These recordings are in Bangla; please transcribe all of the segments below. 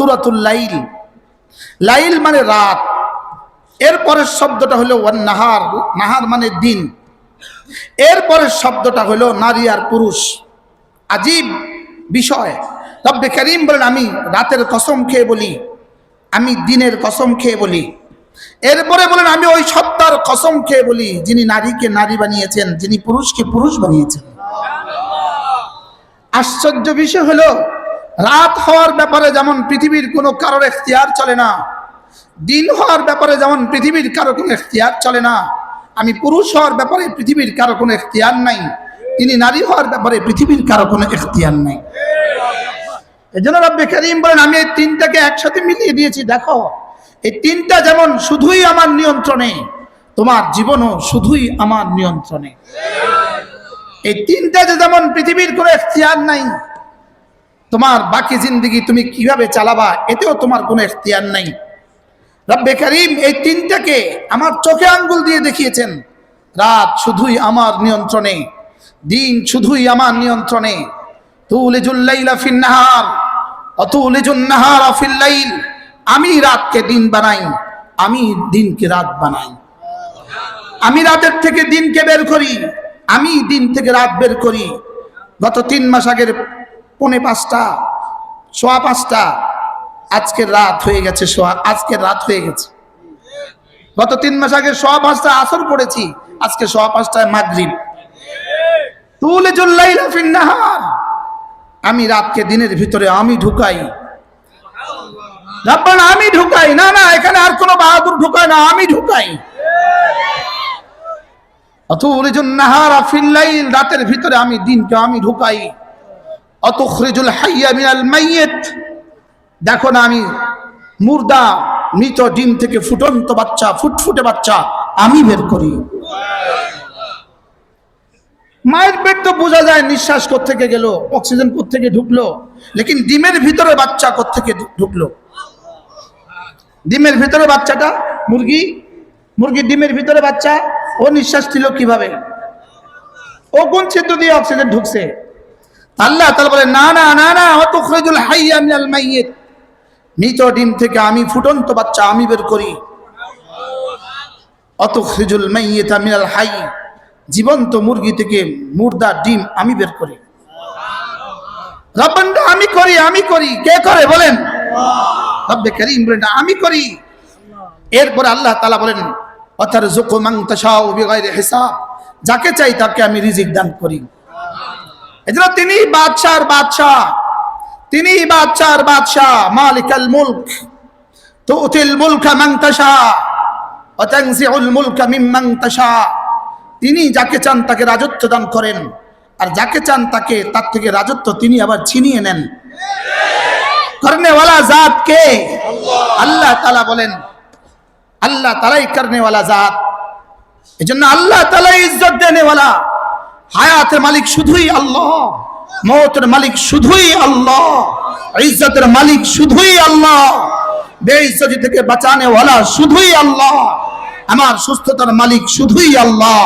সুরাতুল লাইল। লাইল মানে রাত। এরপরের শব্দটা হলো নাহার। নাহার মানে দিন। এরপরের শব্দটা হলো নারী আর পুরুষ। আজীব বিষয়। রব্বে করিম বলেন, আমি রাতের কসম খেয়ে বলি। আমি দিনের কসম খেয়ে বলি। এরপরে বলেন, আমি ওই সত্তার কসম খেয়ে বলি, যিনি নারীকে নারী বানিয়েছেন, যিনি পুরুষকে পুরুষ বানিয়েছেন। আশ্চর্য বিষয় হলো রাত হওয়ার ব্যাপারে যেমন পৃথিবীর কোনো কারোর এখতিয়ার চলে না, দিন হওয়ার ব্যাপারে যেমন পৃথিবীর কারও কোনো এখতিয়ার চলে না, আমি পুরুষ হওয়ার ব্যাপারে পৃথিবীর কারও কোনো এখতিয়ার নাই, তিনি নারী হওয়ার ব্যাপারে পৃথিবীর কারও কোনো এখতিয়ার নাই। এই জন্য রব্বে করিম বলেন, আমি এই তিনটাকে একসাথে মিলিয়ে দিয়েছি, দেখো। এই তিনটা যেমন শুধুই আমার নিয়ন্ত্রণে, তোমার জীবনও শুধুই আমার নিয়ন্ত্রণে। এই তিনটা যে যেমন পৃথিবীর কোনো এখতিয়ার নাই তোমার বাকি জিন্দগি তুমি কীভাবে চালাবা, এতেও তোমার কোনো এখতিয়ার নাই। রব্বে করিম এই তিনটাকে আমার চোখে আঙ্গুল দিয়ে দেখিয়েছেন। রাত শুধুই আমার নিয়ন্ত্রণে, দিন শুধুই আমার নিয়ন্ত্রণে। আমি রাতকে দিন বানাই, আমি দিনকে রাত বানাই। আমি রাতের থেকে দিনকে বের করি, আমি দিন থেকে রাত বের করি। গত তিন মাস আগের পৌনে পাঁচটা, সোয়া পাঁচটা। আজকের রাত হয়ে গেছে সোয়া আজকের রাত হয়ে গেছে। গত তিন মাস আগে সোয়া পাঁচটা আসর পড়েছি, আজকে সোয়া পাঁচটায় মাগরিব। তুলে জুল্লাইলা ফিন্নাহার আমি রাতকে দিনের ভিতরে আমি ঢুকাই। আমি ঢুকাই। না না, এখানে আর কোনো বাহাদুর ঢুকায় না, আমি ঢুকাই। নাহারা ফিল্লাইল রাতের ভিতরে আমি দিনকে আমি ঢুকাই। অতুখরিজুল হাইয়া মিনাল মাইয়েত। দেখো না আমি মুর্দা, মৃত ডিম থেকে ফুটন্ত বাচ্চা, ফুটফুটে বাচ্চা, আমি বের করি। মায়ের পেট তো বোঝা যায় নিঃশ্বাস থেকে গেল, অক্সিজেন থেকে ঢুকলো, লেকিন ডিমের ভিতরে বাচ্চা থেকে ঢুকলো? ডিমের ভিতরে বাচ্চাটা মুরগি, মুরগির ডিমের ভিতরে বাচ্চা, ও নিঃশ্বাস ছিল কীভাবে? ও কোন ছিদ্র দিয়ে অক্সিজেন ঢুকছে। আল্লাহ তাহলে বলে না না না না অত খরিজুল হাইয়া মিনাল মাইয়িত। মৃত ডিম থেকে আমি ফুটন্ত বাচ্চা আমি বের করি। অত খরিজুল মাইয়িতা মিনাল হাই। জীবন্ত মুরগি থেকে মুর্দা ডিম আমি বের করি। আমি করি আমি করি। কে করে বলেন? আমি করি। এরপর আল্লাহ তালা বলেন হিসাব। যাকে চাই তাকে আমি রিজিক দান করি। এজন্য তিনি বাদশার বাদশাহ। তিনি বাদশার বাদশাহ মালিকাল মুলক। তুতিল মুলকা মান তাশা ওয়া তানজিউল মুলকা মিম্মান তাশা। তিনি যাকে চান তাকে রাজত্ব দান করেন আর যাকে চান তাকে তার থেকে রাজত্ব তিনি আবার ছিনিয়ে নেন। করনেওয়ালা জাত কে? আল্লাহ। তালা বলেন আল্লাহ তালাই করনেওয়ালা জাত। এই জন্য আল্লাহ তালাই ইজ্জত দেনেওয়ালা। হায়াতের মালিক শুধুই আল্লাহ, মতের মালিক শুধুই আল্লাহ, ইজ্জতের মালিক শুধুই আল্লাহ, বেইজ্জতি থেকে বাঁচানে বাঁচানেওয়ালা শুধুই আল্লাহ, আমার সুস্থতার মালিক শুধুই আল্লাহ,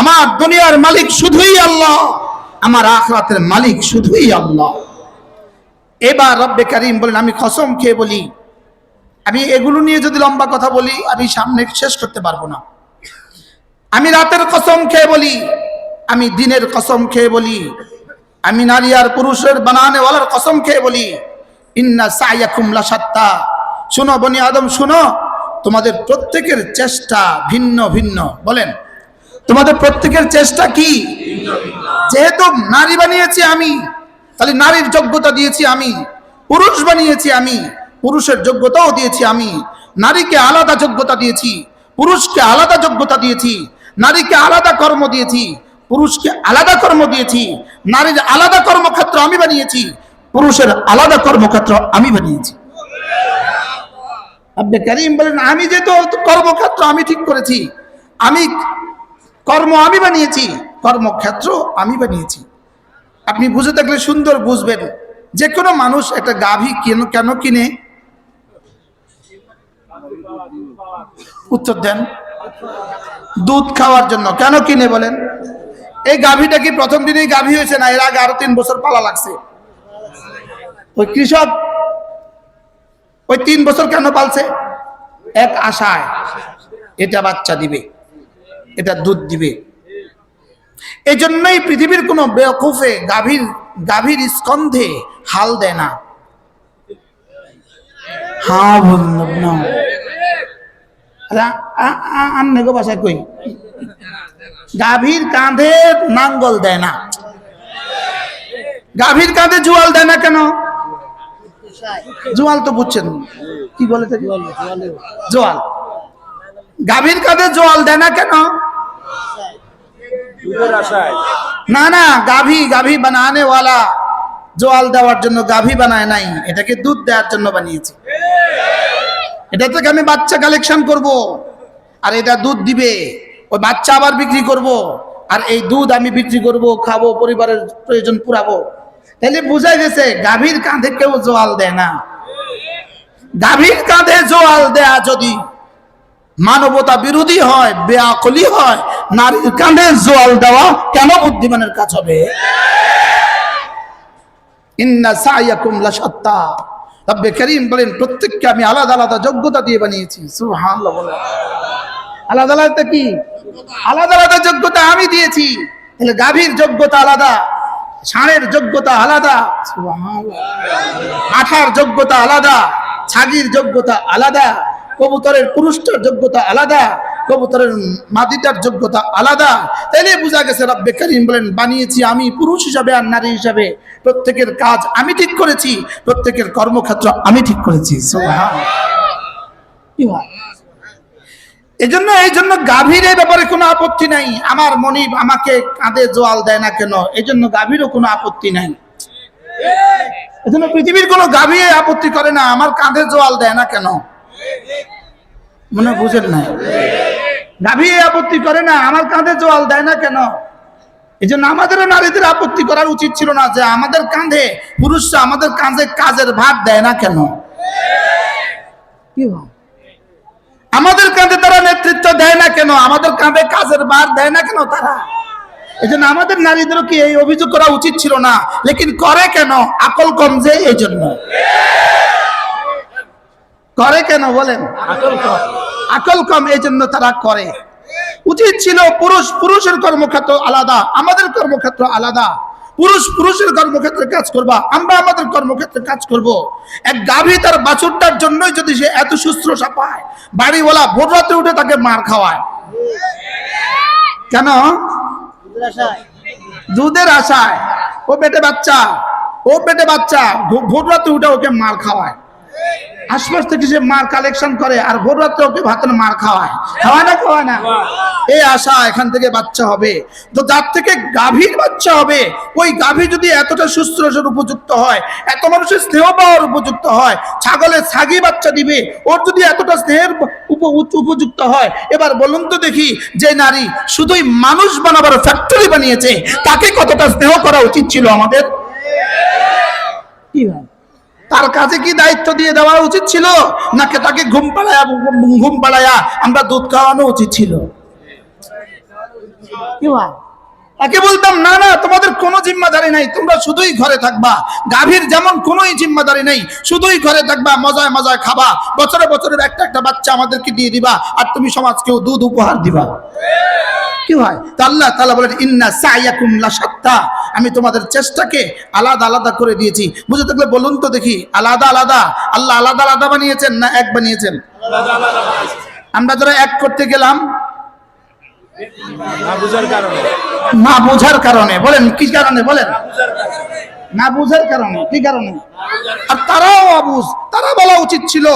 আমার দুনিয়ার মালিক শুধুই আল্লাহ, আমার আখরাতের মালিক শুধুই আল্লাহ। এবার রব্বে করিম বলেন, আমি কসম খেয়ে বলি, আমি এগুলো নিয়ে যদি লম্বা কথা বলি, আমি সামনে শেষ করতে পারব না। আমি রাতের কসম খেয়ে বলি আমি দিনের কসম খেয়ে বলি, আমি নারী আর পুরুষের বানানেওয়ালার কসম খেয়ে বলি, ইন্না সাইয়াকুম লাসাত্তা। শুনো, বনি আদম, শুনো, তোমাদের প্রত্যেকের চেষ্টা ভিন্ন ভিন্ন। বলেন, তোমাদের প্রত্যেকের চেষ্টা কি? যেহেতু নারী বানিয়েছি আমি, তাহলে নারীর যোগ্যতা দিয়েছি আমি, পুরুষ বানিয়েছি আমি, পুরুষের যোগ্যতাও দিয়েছি আমি, নারীকে আলাদা যোগ্যতা দিয়েছি, পুরুষকে আলাদা যোগ্যতা দিয়েছি, নারীকে আলাদা কর্ম দিয়েছি পুরুষকে আলাদা কর্ম দিয়েছি, নারীর আলাদা কর্মক্ষেত্র আমি বানিয়েছি, পুরুষের আলাদা কর্মক্ষেত্র আমি বানিয়েছি। আব্বে করিম বলেন, আমি যেহেতু কর্মক্ষেত্র আমি ঠিক করেছি, আমি কর্ম আমি বানিয়েছি, কর্মক্ষেত্র আমি বানিয়েছি। আপনি বুঝে থাকলে সুন্দর বুঝবেন যে কোনো মানুষ একটা গাভী কেন কেন কিনে? উত্তর দেন। দুধ খাওয়ার জন্য কেন কিনে বলেন? এই গাভীটা কি প্রথম দিনেই গাভী হয়েছে না এর আগে আরও তিন বছর পালা লাগছে? ওই কৃষক ওই তিন বছর কেন পালছে? এক আশায়। এটা বাচ্চা দিবে, এটা দুধ দিবে। এই জন্যই পৃথিবীর কোনো বেকুফে গাভীর গাভীর স্কন্ধে হাল দেয় না। হ্যাঁ না আন্নে গো বাসায় কই? গাভীর কাঁধে নাঙ্গল দেয় না। গাভীর কাঁধে জুয়াল দেয় না কেন? জোয়াল তো বুঝছেন। কি বলে জোয়াল। গাভীর কাঁধে জোয়াল দেয় না কেন? না না গাভী গাভী বানানে জোয়াল দেওয়ার জন্য গাভী বানায় নাই। এটাকে দুধ দেওয়ার জন্য বানিয়েছে। এটা থেকে আমি বাচ্চা কালেকশন করব। আর এটা দুধ দিবে। ওই বাচ্চা আবার বিক্রি করব। আর এই দুধ আমি বিক্রি করব, খাব, পরিবারের প্রয়োজন পুরাবো। তাহলে বোঝা গেছে, গাভীর কাঁধে কেউ জোয়াল দেয় না। গাভীর কাঁধে জোয়াল দেয়া যদি মানবতা বিরোধী হয় বেআকলি হয়, নারীর কাঁধে জোয়াল দেওয়া কেন বুদ্ধিমানের কাজ হবে? ইন্না সাইয়াকুম লাশাত্তা। রব্বে করিম বলেন, প্রত্যেককে আমি আলাদা আলাদা যোগ্যতা দিয়ে বানিয়েছি। সুবহানাল্লাহ বলেন। আলাদা আলাদা কি? আলাদা আলাদা যোগ্যতা আমি দিয়েছি। তাহলে গাভীর যোগ্যতা আলাদা, ষাঁড়ের যোগ্যতা আলাদা। মাঠার যোগ্যতা আলাদা, ছাগির যোগ্যতা আলাদা, কবুতরের পুরুষটার যোগ্যতা আলাদা। কবুতরের মাদিটার যোগ্যতা আলাদা। তাইলে বোঝা গেছে রব্বে করিম বলেন, বানিয়েছি আমি, পুরুষ হিসাবে আর নারী হিসাবে। প্রত্যেকের কাজ আমি ঠিক করেছি, প্রত্যেকের কর্মক্ষেত্র আমি ঠিক করেছি। হয়? এই জন্য গাভীর এই ব্যাপারে কোনো আপত্তি নাই। আমার মনিব আমাকে কাঁধে জোয়াল দেয় না কেন? এই জন্য গাভীরও কোনো আপত্তি নাই। এই জন্য পৃথিবীর কোনো গাভী আপত্তি করে না, আমার কাঁধে জোয়াল দেয় না কেন? মনে বুঝেন না এই আপত্তি করে না আমার কাঁধে জল দেয় না কেন? এই জন্য আমাদেরও নারীদের আপত্তি করার উচিত ছিল না যে আমাদের কাঁধে পুরুষরা আমাদের কাঁধে কাজের ভাগ দেয় না কেন? কি হয় আমাদের কাঁধে তারা নেতৃত্ব দেয় না কেন? আমাদের কাঁধে কাজের বার দেয় না কেন তারা? এই জন্য আমাদের নারীদেরও কি এই অভিযোগ করা উচিত ছিল না? লেকিন করে কেন? আকল কম যে এই জন্য করে কেন বলেন? আকল কম। আকল কম এই জন্য তারা করে। উচিত ছিল পুরুষ, পুরুষের কর্মক্ষেত্র আলাদা, আমাদের কর্মক্ষেত্র আলাদা। পুরুষ, পুরুষের কর্মক্ষেত্রে কাজ করবা, আমরা আমাদের কর্মক্ষেত্রে কাজ করব। এক গাভী তার বাছুরটার জন্যই যদি সে এত শুশ্রূষা পায়, বাড়িওয়ালা ভোর রাত্রে উঠে তাকে মার খাওয়ায়। কেন? দুধের আশায়। ও পেটে বাচ্চা, ও পেটে বাচ্চা ভোর রাত্রে উঠে ওকে মার খাওয়ায়। আশপাশ থেকে সে মার কালেকশন করে আর ভোর রাত্রে ওকে ভাতের মার খাওয়ায়। খাওয়ায় না খাওয়ায় না? এই আশা এখান থেকে বাচ্চা হবে। তো যার থেকে গাভীর বাচ্চা হবে ওই গাভী যদি এতটা শুশ্রূষার উপযুক্ত হয় এত মানুষের স্নেহ পাওয়ার উপযুক্ত হয় ছাগলের ছাগি বাচ্চা দিবে ওর যদি এতটা স্নেহের উপ- উপ- উপযুক্ত হয় এবার বলুন তো দেখি যে নারী শুধুই মানুষ বানাবার ফ্যাক্টরি বানিয়েছে তাকে কতটা স্নেহ করা উচিত ছিল আমাদের? কি হয় তার কাছে কি দায়িত্ব দিয়ে দেওয়া উচিত ছিল? নাকি তাকে ঘুম পাড়ায়া ঘুম পাড়ায়া আমরা দুধ খাওয়ানো উচিত ছিল? তাকে বলতাম না না তোমাদের কোনো জিম্মাদারি নাই তোমরা শুধুই ঘরে থাকবা। গাভীর যেমন কোনোই জিম্মাদারি নেই শুধুই ঘরে থাকবা মজায় মজায় খাবা। বছরে বছরের একটা একটা বাচ্চা আমাদেরকে দিয়ে দিবা আর তুমি সমাজকেও দুধ উপহার দিবা। কি হয়? তা আল্লাহ তালা বলেন ইন্না সাইয়াকুম সত্তা আমি তোমাদের চেষ্টাকে আলাদা আলাদা করে দিয়েছি। বুঝে থাকলে বলুন তো দেখি আলাদা আলাদা? আল্লাহ আলাদা আলাদা বানিয়েছেন না এক বানিয়েছেন? আমরা যারা এক করতে গেলাম না বোঝার কারণে। বলেন কি কারণে? বলেন। না বুঝার কারণে, কি কারণে? আর তারাও অবুঝ, তারা বলা উচিত ছিল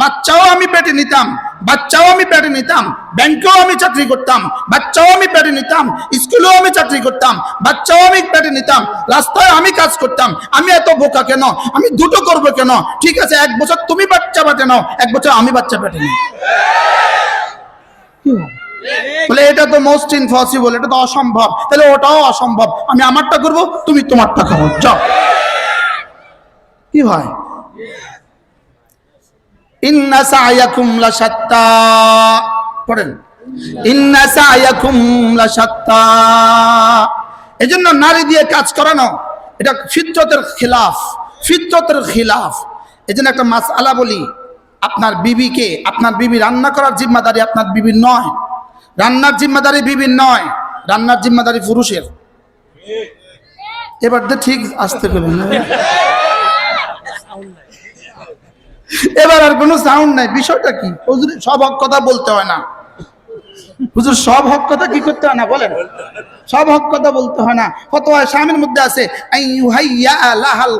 বাচ্চাও আমি পেটে নিতাম, বাচ্চাও আমি পেটে নিতাম, ব্যাংকেও আমি চাকরি করতাম, বাচ্চাও আমি পেটে নিতাম, স্কুলেও আমি চাকরি করতাম, বাচ্চাও আমি পেটে নিতাম, রাস্তায় আমি কাজ করতাম, আমি এত বোকা কেন, আমি দুটো করব কেন? ঠিক আছে, এক বছর তুমি বাচ্চা পেটে নাও, এক বছর আমি বাচ্চা পেটে নিই। কি? বলে, এটা তো মোস্ট ইম্পসিবল এটা তো অসম্ভব। তাহলে ওটাও অসম্ভব। আমি আমারটা করব, তুমি তোমারটা করো যাও। কি হয় ইন্না সায়াকুম লাশাত্তা। পড়েন। ইন্না সায়াকুম লাশাত্তা। এজন্য নারী দিয়ে কাজ করানো, এটা ফিতরতের খিলাফ ফিতরতের খিলাফ। এই জন্য একটা মাস আলা বলি, আপনার বিবিকে, আপনার বিবি রান্না করার জিম্মাদারি আপনার বিবির নয়। রান্নার জিম্মাদারি বিবির নয়, রান্নার জিম্মাদারি পুরুষের। এবার তো ঠিক আসতে পেলেন এবার আর কোনো সাউন্ড নাই। বিষয়টা কি? হুজুর, সব হক কথা বলতে হয় না। হুজুর, সব হক কথা কি করতে হয় না বলেন? সব হক কথা বলতে হয় না। কত হয় স্বামীর মধ্যে আছে লাহাল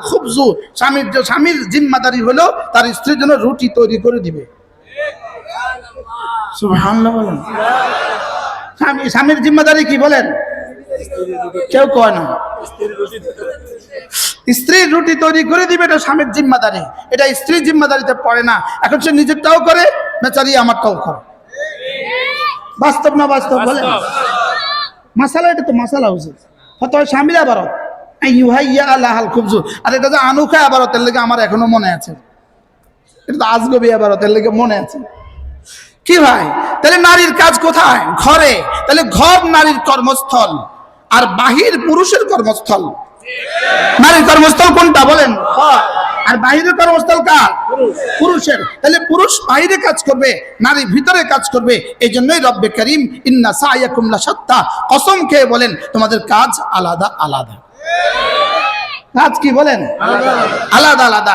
স্বামীর যে স্বামীর জিম্মাদারি হলো, তার স্ত্রীর জন্য রুটি তৈরি করে দিবে। সুবহানাল্লাহ বলেন। স্বামীর জিম্মাদারি কি বলেন? কেউ কয় না। স্ত্রীর রুটি তৈরি করে দিবে এটা স্বামীর জিম্মাদারি। এটা স্ত্রীর জিম্মাদারিতে পড়ে না। এখন সে নিজেরটাও করে বেচারি আমারটাও করে। বাস্তব না বাস্তব বলে মাসালা এটা তো মাসালা হচ্ছে হয়তো হয় স্বামীর আবারত। ইউহাইয়া আল্লাহ খুবজু। আর এটা যে আনুখা আবারতের লেগে আমার এখনও মনে আছে। এটা তো আজগবি আবারতের লেগে মনে আছে। কি ভাই? তাহলে নারীর কাজ কোথায়? ঘরে। তাহলে ঘর নারীর কর্মস্থল। আর বাহির পুরুষের কর্মস্থল। নারীর কর্মস্থল কোনটা বলেন? আর বাহিরের কর্মস্থল কার? পুরুষের। তাহলে পুরুষ বাইরে কাজ করবে, নারী ভিতরে কাজ করবে। এই জন্যই রব্বে করিম, ইন্না সাইয়াকুম লা সাত্তা কসম খেয়ে বলেন, তোমাদের কাজ আলাদা আলাদা। কাজ কি বলেন? আলাদা আলাদা।